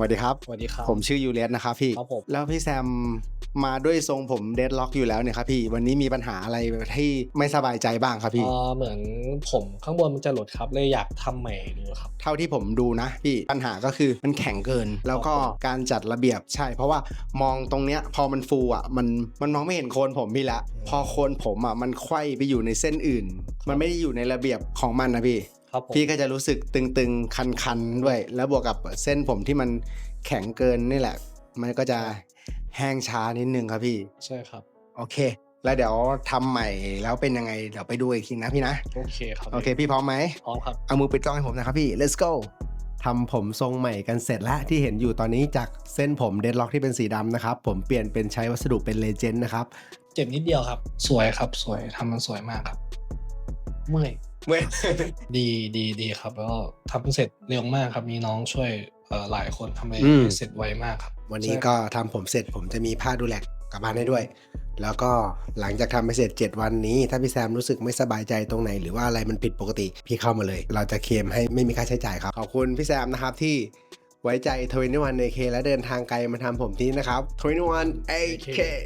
สวัสดีครับ สวัสดีครับ ผมชื่อยูเลียสนะครับพี่ ครับผม แล้วพี่แซมมาด้วยทรงผมเดดล็อกอยู่แล้วเนี่ยครับพี่ วันนี้มีปัญหาอะไรที่ไม่สบายใจบ้างครับพี่ เอ่อเหมือนผมข้างบนมันจะหลุดครับ เลยอยากทำใหม่ดูครับ เท่าที่ผมดูนะพี่ปัญหาก็คือมันแข็งเกิน แล้วก็ครับผมการจัดระเบียบใช่ เพราะว่ามองตรงเนี้ยพอมันฟูอะมันมันมองไม่เห็นโคนผมพี่ละ พอโคนผมอะมันไขว้ไปอยู่ในเส้นอื่น มันไม่ได้อยู่ในระเบียบของมันนะพี่ ครับผมพี่ก็จะรู้สึกตึงๆ คันๆ ด้วย แล้วบวกกับเส้นผมที่มันแข็งเกินนี่แหละ มันก็จะแห้งช้านิดนึงครับพี่ ใช่ครับ โอเค แล้วเดี๋ยวทำใหม่แล้วเป็นยังไง เดี๋ยวไปดูอีกทีนะพี่นะ โอเคครับโอเค พี่พร้อมไหมพร้อมครับ เอามือปิดกล้องให้ผมนะครับพี่ let's go ทำผมทรงใหม่กันเสร็จแล้วที่เห็นอยู่ตอนนี้จากเส้นผมเดดล็อกที่เป็นสีดำนะครับ ผมเปลี่ยนเป็นใช้วัสดุเป็นเลเจนด์นะครับ เจ็บนิดเดียวครับ สวยครับสวยทำมันสวยมากครับ เมื่อย เว้ยดีดีดีครับ แล้วก็ทำเสร็จเร็วมากครับ มีน้องช่วยเอ่อหลายคนทำให้อืม เสร็จไวมากครับ วันนี้ใช่ก็ทำผมเสร็จผมจะมีผ้าดูแลกกลับบ้านให้ด้วย แล้วก็หลังจากทำไปเสร็จ 7 วันนี้ ถ้าพี่แซมรู้สึกไม่สบายใจตรงไหน หรือว่าอะไรมันผิดปกติ พี่เข้ามาเลย เราจะเคลมให้ไม่มีค่าใช้จ่ายครับ ขอบคุณพี่แซมนะครับที่ไว้ใจ21 AK และเดินทางไกลมาทำผมที่นี่นะครับ21 AK